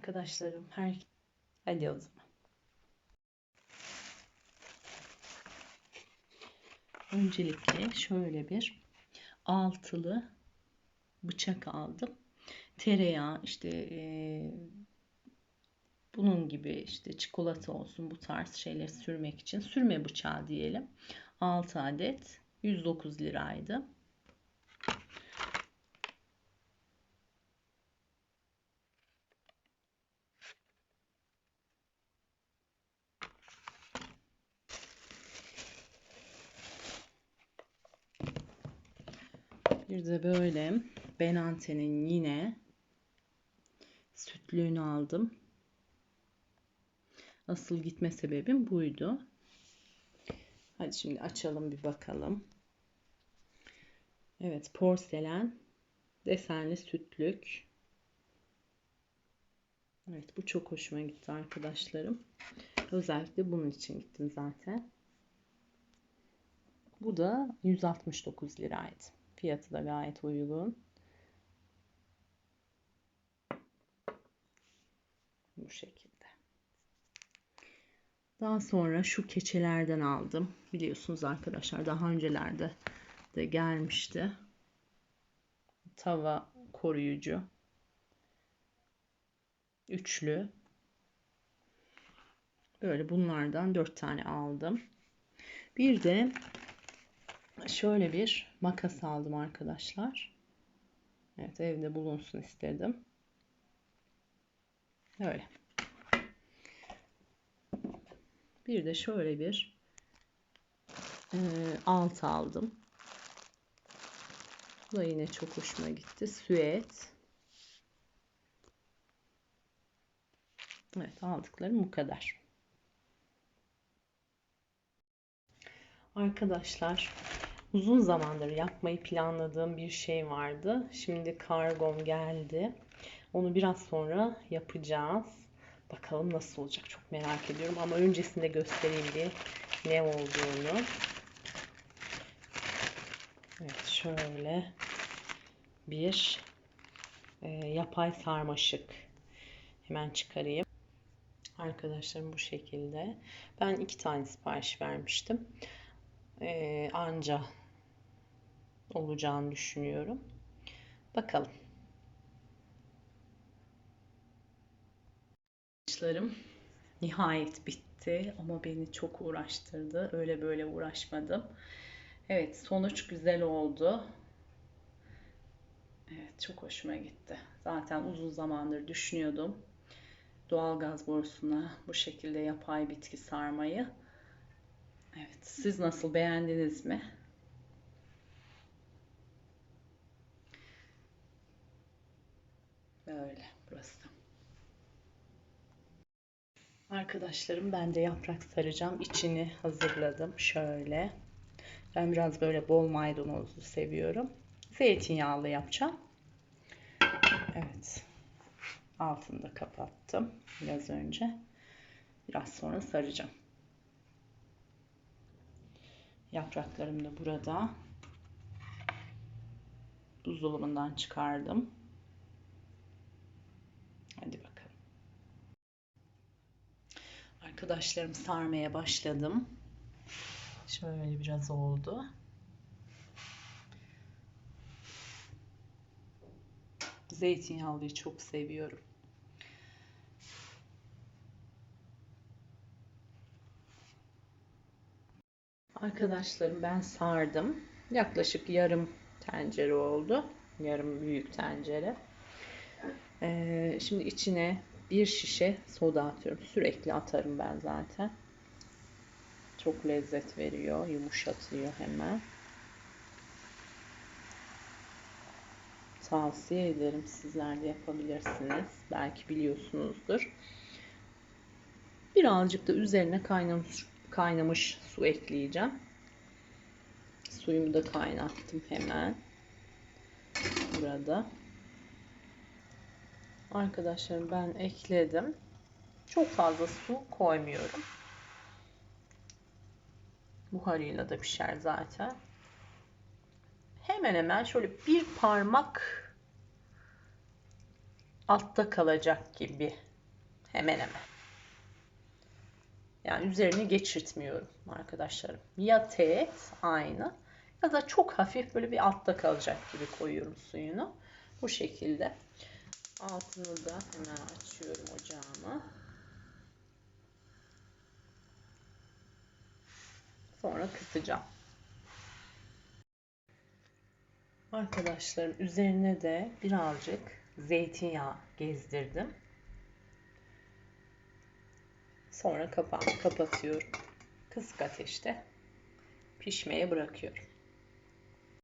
Arkadaşlarım her hadi o zaman. Öncelikle şöyle bir altılı bıçak aldım. Tereyağı işte eee, bunun gibi işte çikolata olsun bu tarz şeyleri sürmek için sürme bıçağı diyelim. 6 adet 109 liraydı. Bir de böyle Benante'nin yine sütlüğünü aldım. Asıl gitme sebebim buydu. Hadi şimdi açalım bir bakalım. Evet porselen desenli sütlük. Evet bu çok hoşuma gitti arkadaşlarım. Özellikle bunun için gittim zaten. Bu da 169 liraydı. Fiyatı da gayet uygun. Bu şekilde. Daha sonra şu keçelerden aldım. Biliyorsunuz arkadaşlar daha öncelerde de gelmişti. Tava koruyucu. Üçlü. Böyle bunlardan dört tane aldım. Bir de şöyle bir makas aldım arkadaşlar. Evet evde bulunsun istedim. Öyle. Bir de şöyle bir e, alt aldım. Bu da yine çok hoşuma gitti. Süet. Evet aldıklarım bu kadar. Arkadaşlar uzun zamandır yapmayı planladığım bir şey vardı. Şimdi kargom geldi. Onu biraz sonra yapacağız. Bakalım nasıl olacak çok merak ediyorum. Ama öncesinde göstereyim bir ne olduğunu. Evet şöyle bir e, yapay sarmaşık. Hemen çıkarayım. Arkadaşlarım bu şekilde. Ben iki tane sipariş vermiştim. Ee, anca olacağını düşünüyorum. Bakalım. Arkadaşlarım nihayet bitti ama beni çok uğraştırdı. Öyle böyle uğraşmadım. Evet sonuç güzel oldu. Evet çok hoşuma gitti. Zaten uzun zamandır düşünüyordum. Doğalgaz borusuna bu şekilde yapay bitki sarmayı. Evet siz nasıl beğendiniz mi? Böyle burası. Arkadaşlarım ben de yaprak saracağım. İçini hazırladım şöyle. Ben biraz böyle bol maydanozlu seviyorum. Zeytinyağlı yapacağım. Evet. Altını da kapattım biraz önce. Biraz sonra saracağım. Yapraklarım da burada. Buzdolabından çıkardım. Hadi bakalım. Arkadaşlarım sarmaya başladım. Şöyle biraz oldu. Zeytinyağlıyı çok seviyorum. Arkadaşlarım ben sardım. Yaklaşık yarım tencere oldu. Yarım büyük tencere. Ee, şimdi içine bir şişe soda atıyorum. Sürekli atarım ben zaten. Çok lezzet veriyor. Yumuşatıyor hemen. Tavsiye ederim. Sizler de yapabilirsiniz. Belki biliyorsunuzdur. Birazcık da üzerine kaynamış, kaynamış su ekleyeceğim. Suyumu da kaynattım hemen. Burada. Arkadaşlarım ben ekledim. Çok fazla su koymuyorum. Buharıyla da pişer zaten. Hemen hemen şöyle bir parmak altta kalacak gibi Hemen hemen. Yani üzerine geçirtmiyorum arkadaşlarım. Ya teğet aynı ya da çok hafif böyle bir altta kalacak gibi koyuyorum suyunu. Bu şekilde. Altını da hemen açıyorum ocağımı. Sonra kısacağım. Arkadaşlarım üzerine de birazcık zeytinyağı gezdirdim. Sonra kapağını kapatıyorum. Kısık ateşte pişmeye bırakıyorum.